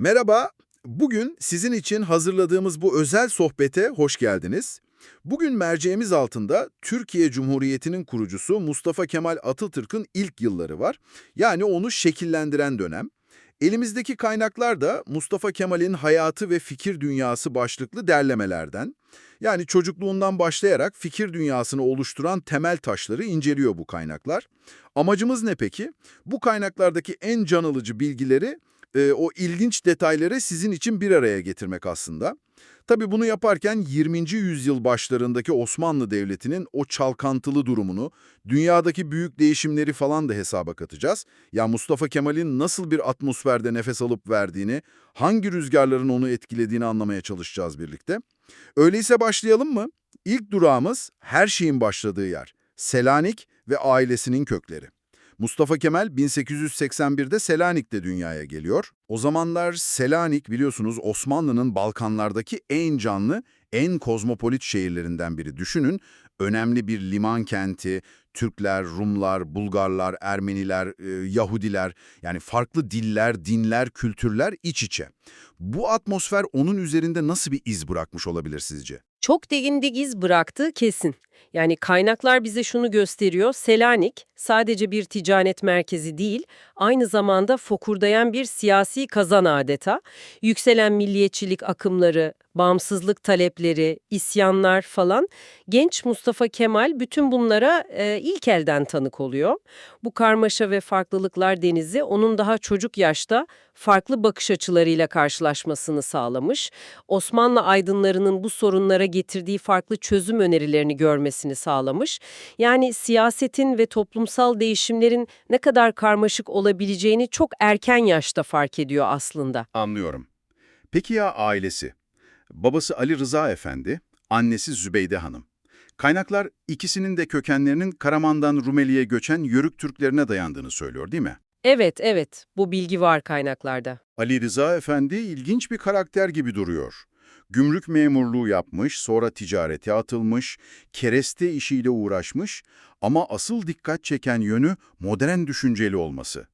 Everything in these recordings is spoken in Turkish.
Merhaba, bugün sizin için hazırladığımız bu özel sohbete hoş geldiniz. Bugün merceğimiz altında Türkiye Cumhuriyeti'nin kurucusu Mustafa Kemal Atatürk'ün ilk yılları var. Yani onu şekillendiren dönem. Elimizdeki kaynaklar da Mustafa Kemal'in hayatı ve fikir dünyası başlıklı derlemelerden. Yani çocukluğundan başlayarak fikir dünyasını oluşturan temel taşları inceliyor bu kaynaklar. Amacımız ne peki? Bu kaynaklardaki en can alıcı bilgileri e, o ilginç detayları sizin için bir araya getirmek aslında. Tabii bunu yaparken 20. yüzyıl başlarındaki Osmanlı Devleti'nin o çalkantılı durumunu, dünyadaki büyük değişimleri falan da hesaba katacağız. Ya Mustafa Kemal'in nasıl bir atmosferde nefes alıp verdiğini, hangi rüzgarların onu etkilediğini anlamaya çalışacağız birlikte. Öyleyse başlayalım mı? İlk durağımız her şeyin başladığı yer. Selanik ve ailesinin kökleri. Mustafa Kemal 1881'de Selanik'te dünyaya geliyor. O zamanlar Selanik biliyorsunuz Osmanlı'nın Balkanlardaki en canlı, en kozmopolit şehirlerinden biri. Düşünün, önemli bir liman kenti, Türkler, Rumlar, Bulgarlar, Ermeniler, e, Yahudiler yani farklı diller, dinler, kültürler iç içe. Bu atmosfer onun üzerinde nasıl bir iz bırakmış olabilir sizce? Çok derin iz bıraktığı kesin. Yani kaynaklar bize şunu gösteriyor. Selanik sadece bir ticaret merkezi değil, aynı zamanda fokurdayan bir siyasi kazan adeta. Yükselen milliyetçilik akımları, bağımsızlık talepleri, isyanlar falan. Genç Mustafa Kemal bütün bunlara e, ilk elden tanık oluyor. Bu karmaşa ve farklılıklar denizi onun daha çocuk yaşta farklı bakış açılarıyla karşılaşmasını sağlamış. Osmanlı aydınlarının bu sorunlara getirdiği farklı çözüm önerilerini görmesini sağlamış. Yani siyasetin ve toplumsal değişimlerin ne kadar karmaşık olabileceğini çok erken yaşta fark ediyor aslında. Anlıyorum. Peki ya ailesi? Babası Ali Rıza Efendi, annesi Zübeyde Hanım. Kaynaklar ikisinin de kökenlerinin Karaman'dan Rumeli'ye göçen Yörük Türklerine dayandığını söylüyor değil mi? Evet, evet. Bu bilgi var kaynaklarda. Ali Rıza Efendi ilginç bir karakter gibi duruyor. Gümrük memurluğu yapmış, sonra ticarete atılmış, kereste işiyle uğraşmış ama asıl dikkat çeken yönü modern düşünceli olması.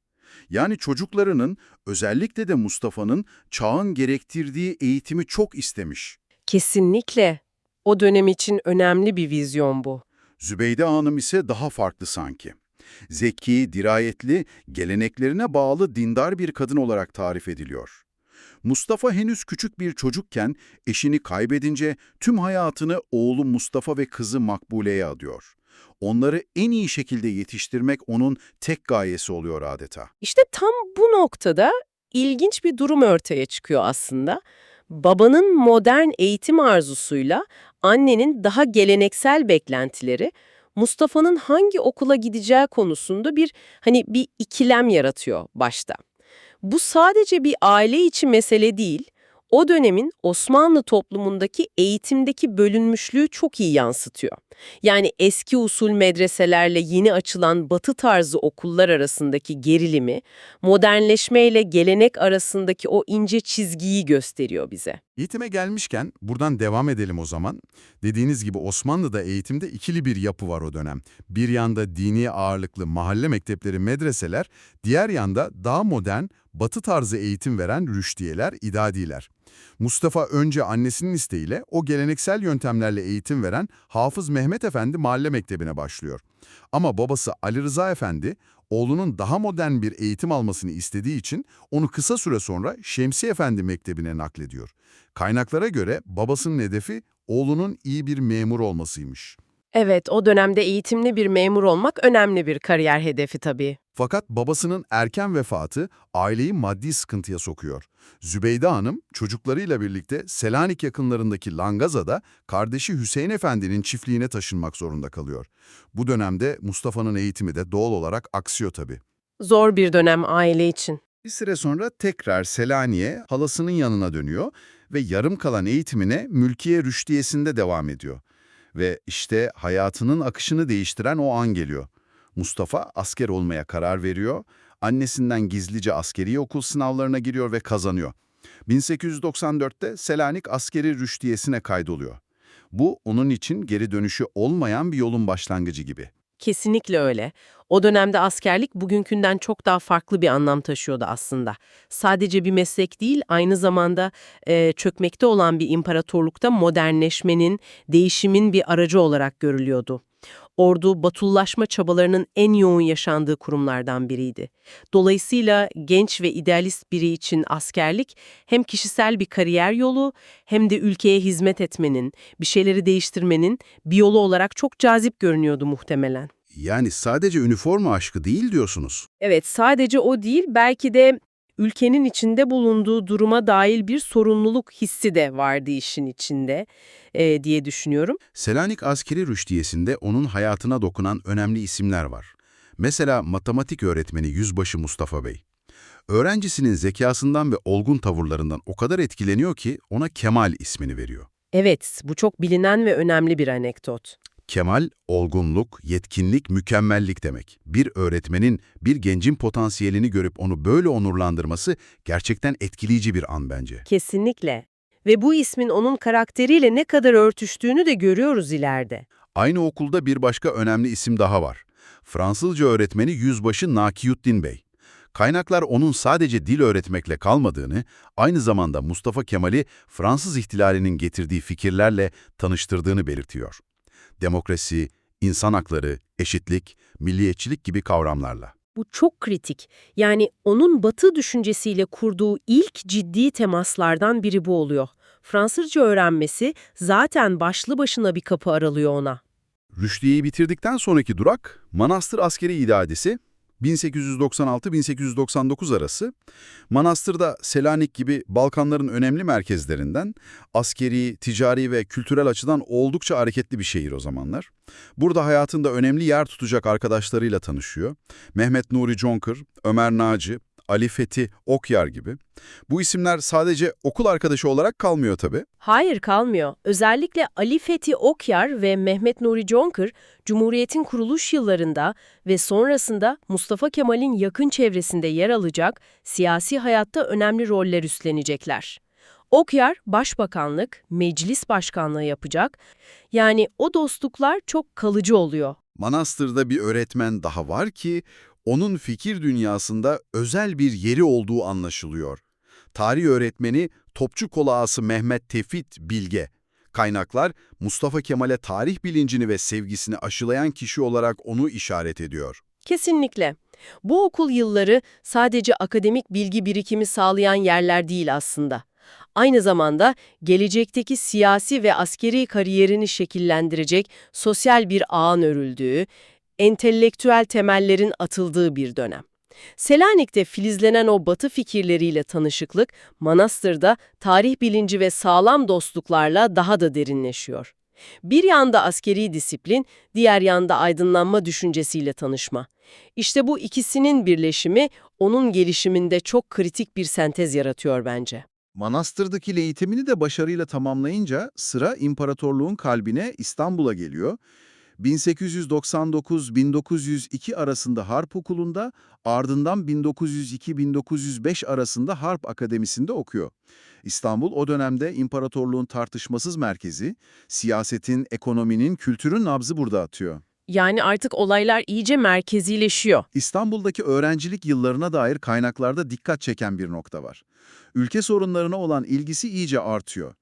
Yani çocuklarının, özellikle de Mustafa'nın çağın gerektirdiği eğitimi çok istemiş. Kesinlikle. O dönem için önemli bir vizyon bu. Zübeyde Hanım ise daha farklı sanki. Zeki, dirayetli, geleneklerine bağlı dindar bir kadın olarak tarif ediliyor. Mustafa henüz küçük bir çocukken eşini kaybedince tüm hayatını oğlu Mustafa ve kızı Makbule'ye adıyor. Onları en iyi şekilde yetiştirmek onun tek gayesi oluyor adeta. İşte tam bu noktada ilginç bir durum ortaya çıkıyor aslında. Babanın modern eğitim arzusuyla annenin daha geleneksel beklentileri Mustafa'nın hangi okula gideceği konusunda bir hani bir ikilem yaratıyor başta. Bu sadece bir aile içi mesele değil, o dönemin Osmanlı toplumundaki eğitimdeki bölünmüşlüğü çok iyi yansıtıyor. Yani eski usul medreselerle yeni açılan batı tarzı okullar arasındaki gerilimi, modernleşmeyle gelenek arasındaki o ince çizgiyi gösteriyor bize. Eğitime gelmişken buradan devam edelim o zaman. Dediğiniz gibi Osmanlı'da eğitimde ikili bir yapı var o dönem. Bir yanda dini ağırlıklı mahalle mektepleri, medreseler, diğer yanda daha modern, batı tarzı eğitim veren rüştiyeler, idadiler. Mustafa önce annesinin isteğiyle o geleneksel yöntemlerle eğitim veren Hafız Mehmet Efendi mahalle mektebine başlıyor. Ama babası Ali Rıza Efendi oğlunun daha modern bir eğitim almasını istediği için onu kısa süre sonra Şemsi Efendi Mektebi'ne naklediyor. Kaynaklara göre babasının hedefi oğlunun iyi bir memur olmasıymış. Evet, o dönemde eğitimli bir memur olmak önemli bir kariyer hedefi tabii. Fakat babasının erken vefatı aileyi maddi sıkıntıya sokuyor. Zübeyde Hanım çocuklarıyla birlikte Selanik yakınlarındaki Langaza'da kardeşi Hüseyin Efendi'nin çiftliğine taşınmak zorunda kalıyor. Bu dönemde Mustafa'nın eğitimi de doğal olarak aksıyor tabii. Zor bir dönem aile için. Bir süre sonra tekrar Selanik'e halasının yanına dönüyor ve yarım kalan eğitimine Mülkiye Rüştiyesi'nde devam ediyor. Ve işte hayatının akışını değiştiren o an geliyor. Mustafa asker olmaya karar veriyor, annesinden gizlice askeri okul sınavlarına giriyor ve kazanıyor. 1894'te Selanik Askeri Rüştiyesi'ne kaydoluyor. Bu onun için geri dönüşü olmayan bir yolun başlangıcı gibi. Kesinlikle öyle. O dönemde askerlik bugünkünden çok daha farklı bir anlam taşıyordu aslında. Sadece bir meslek değil, aynı zamanda e, çökmekte olan bir imparatorlukta modernleşmenin, değişimin bir aracı olarak görülüyordu. Ordu, batullaşma çabalarının en yoğun yaşandığı kurumlardan biriydi. Dolayısıyla genç ve idealist biri için askerlik hem kişisel bir kariyer yolu hem de ülkeye hizmet etmenin, bir şeyleri değiştirmenin bir yolu olarak çok cazip görünüyordu muhtemelen. Yani sadece üniforma aşkı değil diyorsunuz. Evet, sadece o değil, belki de ülkenin içinde bulunduğu duruma dair bir sorumluluk hissi de vardı işin içinde e, diye düşünüyorum. Selanik askeri rüştiyesinde onun hayatına dokunan önemli isimler var. Mesela matematik öğretmeni Yüzbaşı Mustafa Bey. Öğrencisinin zekasından ve olgun tavırlarından o kadar etkileniyor ki ona Kemal ismini veriyor. Evet, bu çok bilinen ve önemli bir anekdot. Kemal, olgunluk, yetkinlik, mükemmellik demek. Bir öğretmenin bir gencin potansiyelini görüp onu böyle onurlandırması gerçekten etkileyici bir an bence. Kesinlikle. Ve bu ismin onun karakteriyle ne kadar örtüştüğünü de görüyoruz ileride. Aynı okulda bir başka önemli isim daha var. Fransızca öğretmeni Yüzbaşı Nakiyuddin Bey. Kaynaklar onun sadece dil öğretmekle kalmadığını, aynı zamanda Mustafa Kemal'i Fransız ihtilalinin getirdiği fikirlerle tanıştırdığını belirtiyor. Demokrasi, insan hakları, eşitlik, milliyetçilik gibi kavramlarla. Bu çok kritik. Yani onun batı düşüncesiyle kurduğu ilk ciddi temaslardan biri bu oluyor. Fransızca öğrenmesi zaten başlı başına bir kapı aralıyor ona. Rüşdiye'yi bitirdikten sonraki durak, Manastır Askeri İdadesi, 1896-1899 arası. Manastır'da Selanik gibi Balkanların önemli merkezlerinden, askeri, ticari ve kültürel açıdan oldukça hareketli bir şehir o zamanlar. Burada hayatında önemli yer tutacak arkadaşlarıyla tanışıyor. Mehmet Nuri Conkır, Ömer Naci, Ali Fethi Okyar gibi. Bu isimler sadece okul arkadaşı olarak kalmıyor tabii. Hayır kalmıyor. Özellikle Ali Fethi Okyar ve Mehmet Nuri Conkır, Cumhuriyet'in kuruluş yıllarında ve sonrasında Mustafa Kemal'in yakın çevresinde yer alacak, siyasi hayatta önemli roller üstlenecekler. Okyar, başbakanlık, meclis başkanlığı yapacak. Yani o dostluklar çok kalıcı oluyor. Manastır'da bir öğretmen daha var ki onun fikir dünyasında özel bir yeri olduğu anlaşılıyor. Tarih öğretmeni Topçu Kolağası Mehmet Tefit Bilge. Kaynaklar Mustafa Kemal'e tarih bilincini ve sevgisini aşılayan kişi olarak onu işaret ediyor. Kesinlikle. Bu okul yılları sadece akademik bilgi birikimi sağlayan yerler değil aslında. Aynı zamanda gelecekteki siyasi ve askeri kariyerini şekillendirecek sosyal bir ağın örüldüğü, entelektüel temellerin atıldığı bir dönem. Selanik'te filizlenen o batı fikirleriyle tanışıklık, Manastır'da tarih bilinci ve sağlam dostluklarla daha da derinleşiyor. Bir yanda askeri disiplin, diğer yanda aydınlanma düşüncesiyle tanışma. İşte bu ikisinin birleşimi onun gelişiminde çok kritik bir sentez yaratıyor bence. Manastır'daki eğitimini de başarıyla tamamlayınca sıra imparatorluğun kalbine İstanbul'a geliyor. 1899-1902 arasında Harp Okulu'nda, ardından 1902-1905 arasında Harp Akademisi'nde okuyor. İstanbul o dönemde imparatorluğun tartışmasız merkezi, siyasetin, ekonominin, kültürün nabzı burada atıyor. Yani artık olaylar iyice merkezileşiyor. İstanbul'daki öğrencilik yıllarına dair kaynaklarda dikkat çeken bir nokta var. Ülke sorunlarına olan ilgisi iyice artıyor.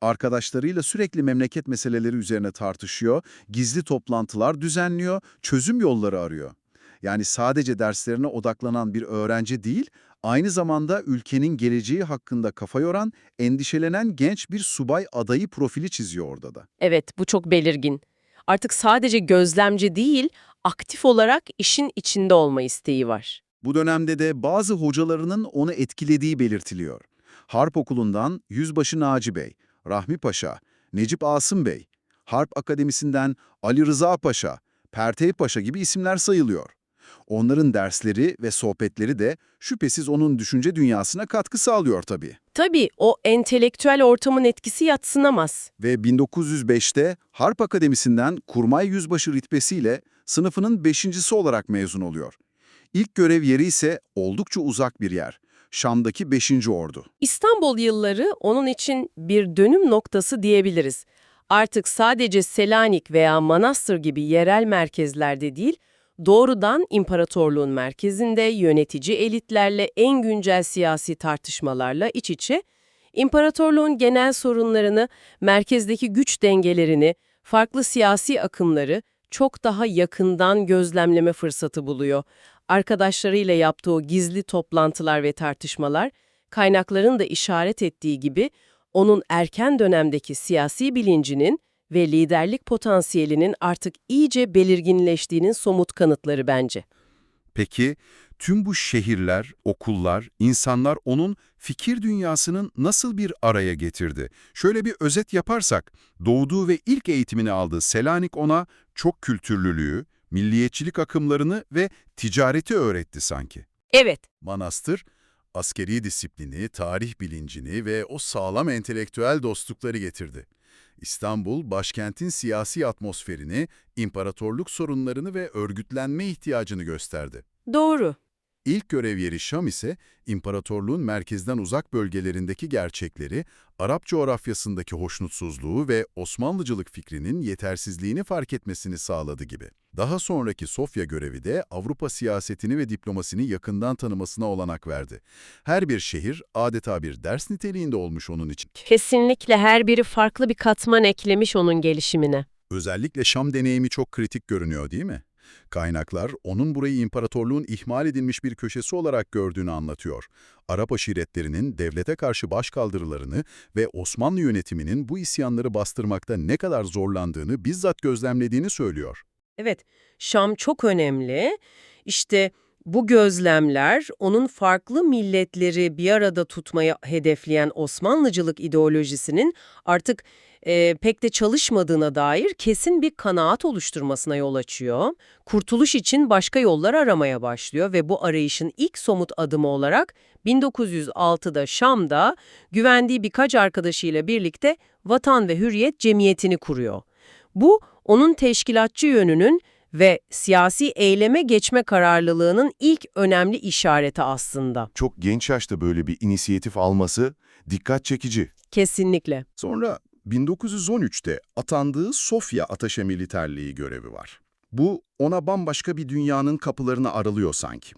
Arkadaşlarıyla sürekli memleket meseleleri üzerine tartışıyor, gizli toplantılar düzenliyor, çözüm yolları arıyor. Yani sadece derslerine odaklanan bir öğrenci değil, aynı zamanda ülkenin geleceği hakkında kafa yoran, endişelenen genç bir subay adayı profili çiziyor orada da. Evet, bu çok belirgin. Artık sadece gözlemci değil, aktif olarak işin içinde olma isteği var. Bu dönemde de bazı hocalarının onu etkilediği belirtiliyor. Harp Okulu'ndan Yüzbaşı Naci Bey, Rahmi Paşa, Necip Asım Bey, Harp Akademisi'nden Ali Rıza Paşa, Pertey Paşa gibi isimler sayılıyor. Onların dersleri ve sohbetleri de şüphesiz onun düşünce dünyasına katkı sağlıyor tabii. Tabii o entelektüel ortamın etkisi yatsınamaz. Ve 1905'te Harp Akademisi'nden Kurmay Yüzbaşı rütbesiyle sınıfının beşincisi olarak mezun oluyor. İlk görev yeri ise oldukça uzak bir yer. Şam'daki 5. Ordu. İstanbul yılları onun için bir dönüm noktası diyebiliriz. Artık sadece Selanik veya Manastır gibi yerel merkezlerde değil, doğrudan imparatorluğun merkezinde yönetici elitlerle en güncel siyasi tartışmalarla iç içe, imparatorluğun genel sorunlarını, merkezdeki güç dengelerini, farklı siyasi akımları çok daha yakından gözlemleme fırsatı buluyor. Arkadaşlarıyla yaptığı gizli toplantılar ve tartışmalar, kaynakların da işaret ettiği gibi, onun erken dönemdeki siyasi bilincinin ve liderlik potansiyelinin artık iyice belirginleştiğinin somut kanıtları bence. Peki tüm bu şehirler, okullar, insanlar onun fikir dünyasının nasıl bir araya getirdi? Şöyle bir özet yaparsak, doğduğu ve ilk eğitimini aldığı Selanik ona çok kültürlülüğü, milliyetçilik akımlarını ve ticareti öğretti sanki. Evet, Manastır, askeri disiplini, tarih bilincini ve o sağlam entelektüel dostlukları getirdi. İstanbul, başkentin siyasi atmosferini, imparatorluk sorunlarını ve örgütlenme ihtiyacını gösterdi. doğru. İlk görev yeri Şam ise, imparatorluğun merkezden uzak bölgelerindeki gerçekleri, Arap coğrafyasındaki hoşnutsuzluğu ve Osmanlıcılık fikrinin yetersizliğini fark etmesini sağladı gibi. Daha sonraki Sofya görevi de Avrupa siyasetini ve diplomasini yakından tanımasına olanak verdi. Her bir şehir adeta bir ders niteliğinde olmuş onun için. Kesinlikle her biri farklı bir katman eklemiş onun gelişimine. Özellikle Şam deneyimi çok kritik görünüyor değil mi? Kaynaklar, onun burayı imparatorluğun ihmal edilmiş bir köşesi olarak gördüğünü anlatıyor. Arap aşiretlerinin devlete karşı başkaldırılarını ve Osmanlı yönetiminin bu isyanları bastırmakta ne kadar zorlandığını bizzat gözlemlediğini söylüyor. Evet, Şam çok önemli. İşte bu gözlemler onun farklı milletleri bir arada tutmaya hedefleyen Osmanlıcılık ideolojisinin artık e, pek de çalışmadığına dair kesin bir kanaat oluşturmasına yol açıyor. Kurtuluş için başka yollar aramaya başlıyor ve bu arayışın ilk somut adımı olarak 1906'da Şam'da güvendiği birkaç arkadaşıyla birlikte Vatan ve Hürriyet Cemiyeti'ni kuruyor. Bu, onun teşkilatçı yönünün ve siyasi eyleme geçme kararlılığının ilk önemli işareti aslında. Çok genç yaşta böyle bir inisiyatif alması dikkat çekici. Kesinlikle. Sonra 1913'te atandığı Sofya Ataşe Militerliği görevi var. Bu ona bambaşka bir dünyanın kapılarını aralıyor sanki.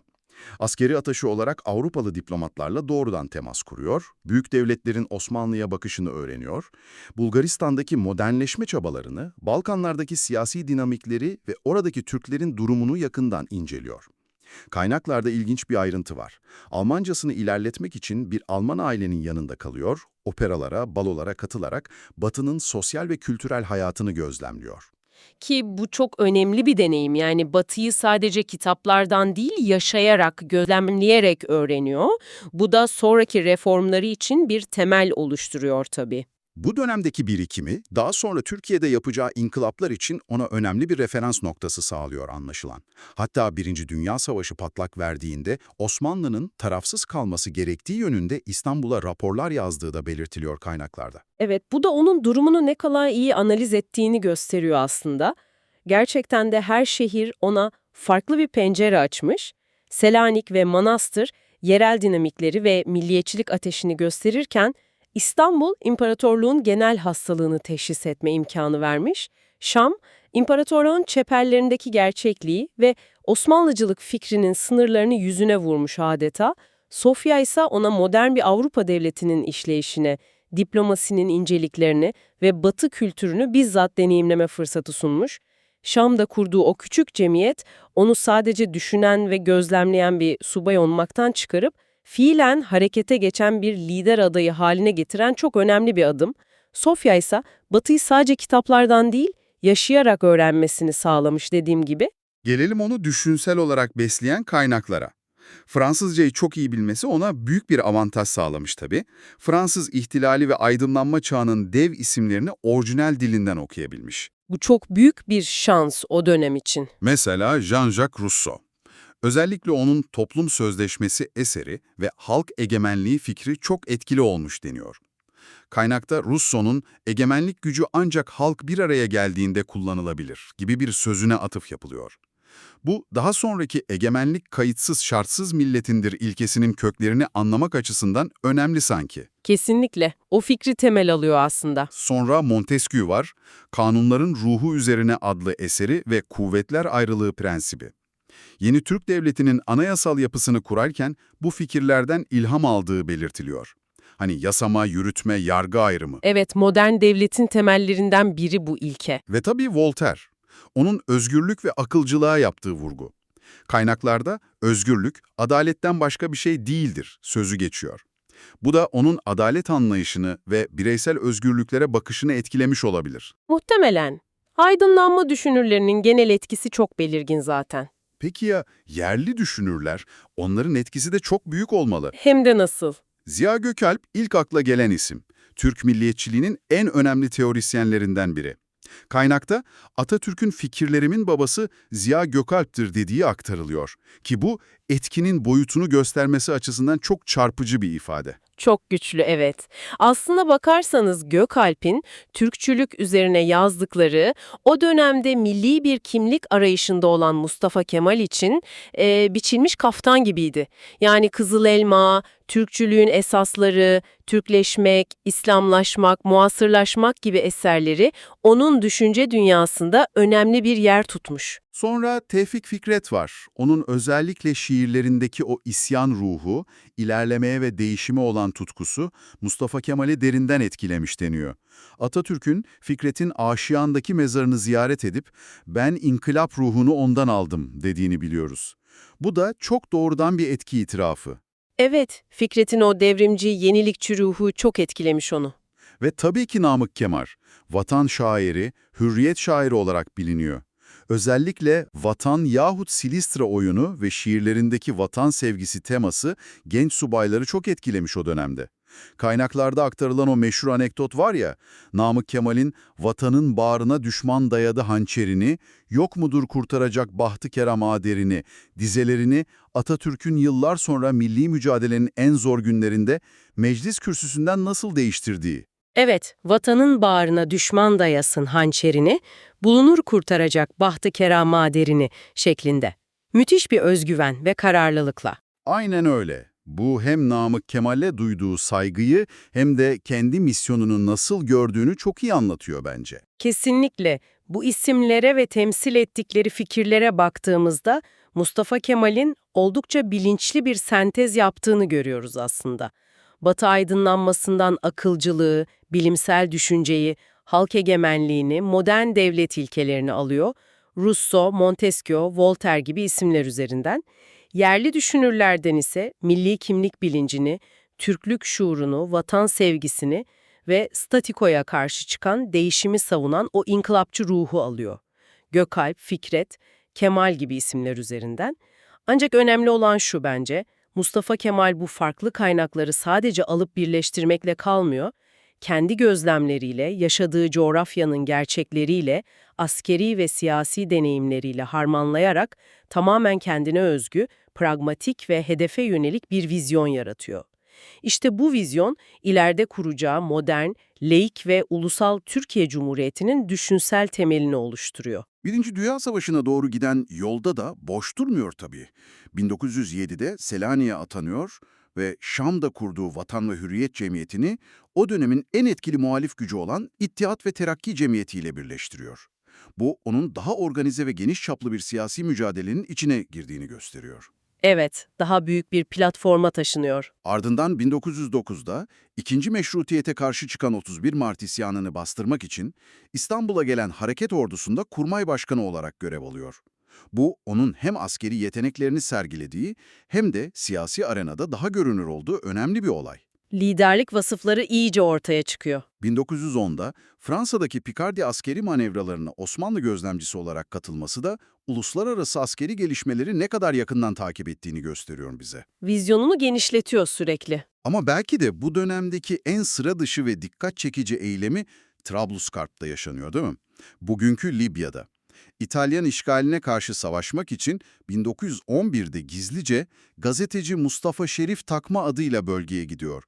Askeri ataşı olarak Avrupalı diplomatlarla doğrudan temas kuruyor, büyük devletlerin Osmanlı'ya bakışını öğreniyor, Bulgaristan'daki modernleşme çabalarını, Balkanlardaki siyasi dinamikleri ve oradaki Türklerin durumunu yakından inceliyor. Kaynaklarda ilginç bir ayrıntı var. Almancasını ilerletmek için bir Alman ailenin yanında kalıyor, operalara, balolara katılarak Batı'nın sosyal ve kültürel hayatını gözlemliyor. Ki bu çok önemli bir deneyim. Yani Batı'yı sadece kitaplardan değil, yaşayarak, gözlemleyerek öğreniyor. Bu da sonraki reformları için bir temel oluşturuyor tabii. Bu dönemdeki birikimi daha sonra Türkiye'de yapacağı inkılaplar için ona önemli bir referans noktası sağlıyor anlaşılan. Hatta Birinci Dünya Savaşı patlak verdiğinde Osmanlı'nın tarafsız kalması gerektiği yönünde İstanbul'a raporlar yazdığı da belirtiliyor kaynaklarda. Evet, bu da onun durumunu ne kadar iyi analiz ettiğini gösteriyor aslında. Gerçekten de her şehir ona farklı bir pencere açmış. Selanik ve Manastır yerel dinamikleri ve milliyetçilik ateşini gösterirken İstanbul, imparatorluğun genel hastalığını teşhis etme imkanı vermiş. Şam, imparatorluğun çeperlerindeki gerçekliği ve Osmanlıcılık fikrinin sınırlarını yüzüne vurmuş adeta. Sofya ise ona modern bir Avrupa devletinin işleyişine, diplomasinin inceliklerini ve batı kültürünü bizzat deneyimleme fırsatı sunmuş. Şam'da kurduğu o küçük cemiyet, onu sadece düşünen ve gözlemleyen bir subay olmaktan çıkarıp, fiilen harekete geçen bir lider adayı haline getiren çok önemli bir adım. Sofya ise Batı'yı sadece kitaplardan değil, yaşayarak öğrenmesini sağlamış dediğim gibi. Gelelim onu düşünsel olarak besleyen kaynaklara. Fransızcayı çok iyi bilmesi ona büyük bir avantaj sağlamış tabii. Fransız ihtilali ve aydınlanma çağının dev isimlerini orijinal dilinden okuyabilmiş. Bu çok büyük bir şans o dönem için. Mesela Jean-Jacques Rousseau. Özellikle onun toplum sözleşmesi eseri ve halk egemenliği fikri çok etkili olmuş deniyor. Kaynakta Rousseau'nun egemenlik gücü ancak halk bir araya geldiğinde kullanılabilir gibi bir sözüne atıf yapılıyor. Bu daha sonraki egemenlik kayıtsız şartsız milletindir ilkesinin köklerini anlamak açısından önemli sanki. Kesinlikle. O fikri temel alıyor aslında. Sonra Montesquieu var, Kanunların Ruhu Üzerine adlı eseri ve Kuvvetler Ayrılığı Prensibi. Yeni Türk Devleti'nin anayasal yapısını kurarken bu fikirlerden ilham aldığı belirtiliyor. Hani yasama, yürütme, yargı ayrımı. Evet, modern devletin temellerinden biri bu ilke. Ve tabii Voltaire. Onun özgürlük ve akılcılığa yaptığı vurgu. Kaynaklarda özgürlük, adaletten başka bir şey değildir sözü geçiyor. Bu da onun adalet anlayışını ve bireysel özgürlüklere bakışını etkilemiş olabilir. Muhtemelen. Aydınlanma düşünürlerinin genel etkisi çok belirgin zaten. Peki ya yerli düşünürler? Onların etkisi de çok büyük olmalı. Hem de nasıl? Ziya Gökalp ilk akla gelen isim. Türk milliyetçiliğinin en önemli teorisyenlerinden biri. Kaynakta Atatürk'ün fikirlerimin babası Ziya Gökalp'tir dediği aktarılıyor. Ki bu etkinin boyutunu göstermesi açısından çok çarpıcı bir ifade. Çok güçlü evet. Aslına bakarsanız Gökalp'in Türkçülük üzerine yazdıkları o dönemde milli bir kimlik arayışında olan Mustafa Kemal için e, biçilmiş kaftan gibiydi. Yani Kızıl Elma, Türkçülüğün esasları, Türkleşmek, İslamlaşmak, muasırlaşmak gibi eserleri onun düşünce dünyasında önemli bir yer tutmuş. Sonra Tevfik Fikret var. Onun özellikle şiirlerindeki o isyan ruhu, ilerlemeye ve değişime olan tutkusu Mustafa Kemal'i derinden etkilemiş deniyor. Atatürk'ün Fikret'in Aşiyan'daki mezarını ziyaret edip ben inkılap ruhunu ondan aldım dediğini biliyoruz. Bu da çok doğrudan bir etki itirafı. Evet, Fikret'in o devrimci, yenilikçi ruhu çok etkilemiş onu. Ve tabii ki Namık Kemal, vatan şairi, hürriyet şairi olarak biliniyor. Özellikle vatan yahut Silistra oyunu ve şiirlerindeki vatan sevgisi teması genç subayları çok etkilemiş o dönemde. Kaynaklarda aktarılan o meşhur anekdot var ya, Namık Kemal'in vatanın bağrına düşman dayadı hançerini, yok mudur kurtaracak bahtı kerem aderini, dizelerini Atatürk'ün yıllar sonra milli mücadelenin en zor günlerinde meclis kürsüsünden nasıl değiştirdiği. Evet, vatanın bağrına düşman dayasın hançerini, bulunur kurtaracak bahtı keramaderini şeklinde. Müthiş bir özgüven ve kararlılıkla. Aynen öyle. Bu hem Namık Kemal'e duyduğu saygıyı hem de kendi misyonunu nasıl gördüğünü çok iyi anlatıyor bence. Kesinlikle bu isimlere ve temsil ettikleri fikirlere baktığımızda Mustafa Kemal'in oldukça bilinçli bir sentez yaptığını görüyoruz aslında. Batı aydınlanmasından akılcılığı, bilimsel düşünceyi, halk egemenliğini, modern devlet ilkelerini alıyor. Rousseau, Montesquieu, Voltaire gibi isimler üzerinden. Yerli düşünürlerden ise milli kimlik bilincini, Türklük şuurunu, vatan sevgisini ve statikoya karşı çıkan değişimi savunan o inkılapçı ruhu alıyor. Gökalp, Fikret, Kemal gibi isimler üzerinden. Ancak önemli olan şu bence, Mustafa Kemal bu farklı kaynakları sadece alıp birleştirmekle kalmıyor, kendi gözlemleriyle, yaşadığı coğrafyanın gerçekleriyle, askeri ve siyasi deneyimleriyle harmanlayarak tamamen kendine özgü, pragmatik ve hedefe yönelik bir vizyon yaratıyor. İşte bu vizyon, ileride kuracağı modern, laik ve ulusal Türkiye Cumhuriyeti'nin düşünsel temelini oluşturuyor. Birinci Dünya Savaşı'na doğru giden yolda da boş durmuyor tabii. 1907'de Selanik'e atanıyor ve Şam'da kurduğu Vatan ve Hürriyet Cemiyeti'ni o dönemin en etkili muhalif gücü olan İttihat ve Terakki Cemiyeti ile birleştiriyor. Bu onun daha organize ve geniş çaplı bir siyasi mücadelenin içine girdiğini gösteriyor. Evet, daha büyük bir platforma taşınıyor. Ardından 1909'da ikinci meşrutiyete karşı çıkan 31 Mart isyanını bastırmak için İstanbul'a gelen hareket ordusunda kurmay başkanı olarak görev alıyor. Bu onun hem askeri yeteneklerini sergilediği hem de siyasi arenada daha görünür olduğu önemli bir olay. Liderlik vasıfları iyice ortaya çıkıyor. 1910'da Fransa'daki Picardy askeri manevralarına Osmanlı gözlemcisi olarak katılması da uluslararası askeri gelişmeleri ne kadar yakından takip ettiğini gösteriyor bize. Vizyonunu genişletiyor sürekli. Ama belki de bu dönemdeki en sıra dışı ve dikkat çekici eylemi Trablusgarp'ta yaşanıyor değil mi? Bugünkü Libya'da. İtalyan işgaline karşı savaşmak için 1911'de gizlice gazeteci Mustafa Şerif Takma adıyla bölgeye gidiyor.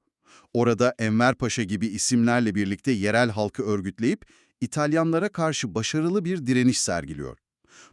Orada Enver Paşa gibi isimlerle birlikte yerel halkı örgütleyip İtalyanlara karşı başarılı bir direniş sergiliyor.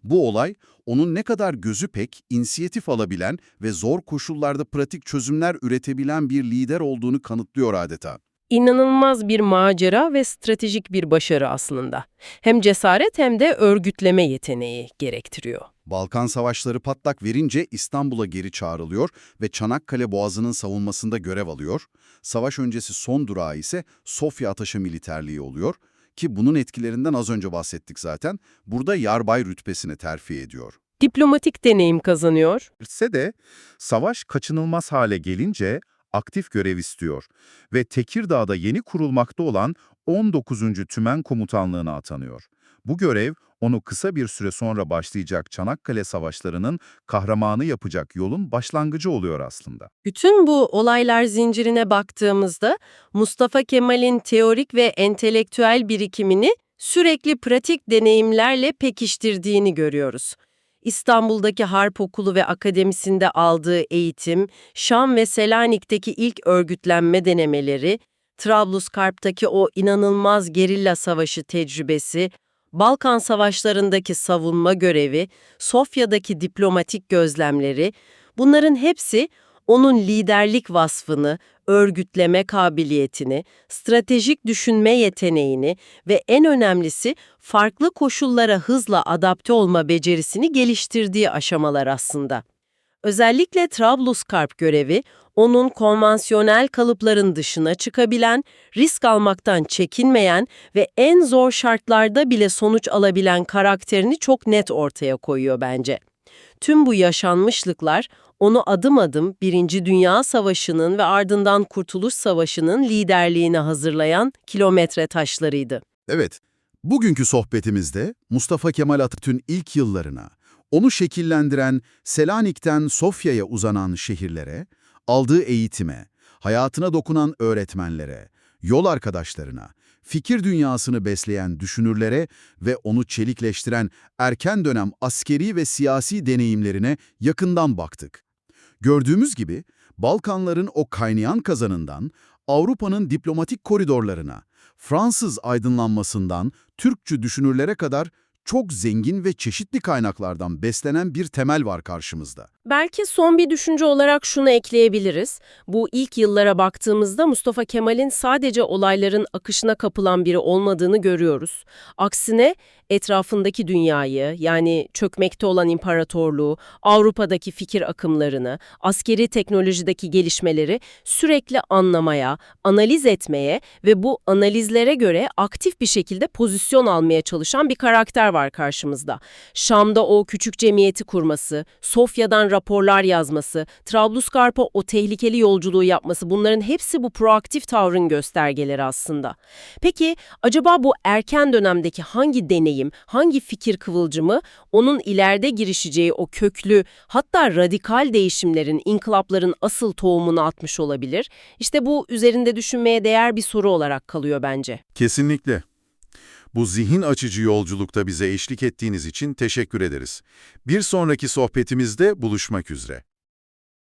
Bu olay, onun ne kadar gözü pek, inisiyatif alabilen ve zor koşullarda pratik çözümler üretebilen bir lider olduğunu kanıtlıyor adeta. İnanılmaz bir macera ve stratejik bir başarı aslında. Hem cesaret hem de örgütleme yeteneği gerektiriyor. Balkan Savaşları patlak verince İstanbul'a geri çağrılıyor ve Çanakkale Boğazı'nın savunmasında görev alıyor. Savaş öncesi son durağı ise Sofya Ataşı Militerliği oluyor ki bunun etkilerinden az önce bahsettik zaten. Burada yarbay rütbesine terfi ediyor. Diplomatik deneyim kazanıyor. ise de savaş kaçınılmaz hale gelince aktif görev istiyor ve Tekirdağ'da yeni kurulmakta olan 19. Tümen Komutanlığı'na atanıyor. Bu görev onu kısa bir süre sonra başlayacak Çanakkale Savaşları'nın kahramanı yapacak yolun başlangıcı oluyor aslında. Bütün bu olaylar zincirine baktığımızda Mustafa Kemal'in teorik ve entelektüel birikimini sürekli pratik deneyimlerle pekiştirdiğini görüyoruz. İstanbul'daki Harp Okulu ve Akademisi'nde aldığı eğitim, Şam ve Selanik'teki ilk örgütlenme denemeleri, Trablusgarp'taki o inanılmaz gerilla savaşı tecrübesi, Balkan savaşlarındaki savunma görevi, Sofya'daki diplomatik gözlemleri, bunların hepsi onun liderlik vasfını, örgütleme kabiliyetini, stratejik düşünme yeteneğini ve en önemlisi farklı koşullara hızla adapte olma becerisini geliştirdiği aşamalar aslında. Özellikle Trablusgarp görevi, onun konvansiyonel kalıpların dışına çıkabilen, risk almaktan çekinmeyen ve en zor şartlarda bile sonuç alabilen karakterini çok net ortaya koyuyor bence. Tüm bu yaşanmışlıklar onu adım adım Birinci Dünya Savaşı'nın ve ardından Kurtuluş Savaşı'nın liderliğine hazırlayan kilometre taşlarıydı. Evet, bugünkü sohbetimizde Mustafa Kemal Atatürk'ün ilk yıllarına, onu şekillendiren Selanik'ten Sofya'ya uzanan şehirlere, aldığı eğitime, hayatına dokunan öğretmenlere, yol arkadaşlarına, fikir dünyasını besleyen düşünürlere ve onu çelikleştiren erken dönem askeri ve siyasi deneyimlerine yakından baktık. Gördüğümüz gibi Balkanların o kaynayan kazanından Avrupa'nın diplomatik koridorlarına, Fransız aydınlanmasından Türkçü düşünürlere kadar çok zengin ve çeşitli kaynaklardan beslenen bir temel var karşımızda. Belki son bir düşünce olarak şunu ekleyebiliriz. Bu ilk yıllara baktığımızda Mustafa Kemal'in sadece olayların akışına kapılan biri olmadığını görüyoruz. Aksine etrafındaki dünyayı yani çökmekte olan imparatorluğu, Avrupa'daki fikir akımlarını, askeri teknolojideki gelişmeleri sürekli anlamaya, analiz etmeye ve bu analizlere göre aktif bir şekilde pozisyon almaya çalışan bir karakter var karşımızda. Şam'da o küçük cemiyeti kurması, Sofya'dan raporlar yazması, Trablusgarp'a o tehlikeli yolculuğu yapması bunların hepsi bu proaktif tavrın göstergeleri aslında. Peki acaba bu erken dönemdeki hangi deneyim, hangi fikir kıvılcımı onun ileride girişeceği o köklü hatta radikal değişimlerin, inkılapların asıl tohumunu atmış olabilir? İşte bu üzerinde düşünmeye değer bir soru olarak kalıyor bence. Kesinlikle. Bu zihin açıcı yolculukta bize eşlik ettiğiniz için teşekkür ederiz. Bir sonraki sohbetimizde buluşmak üzere.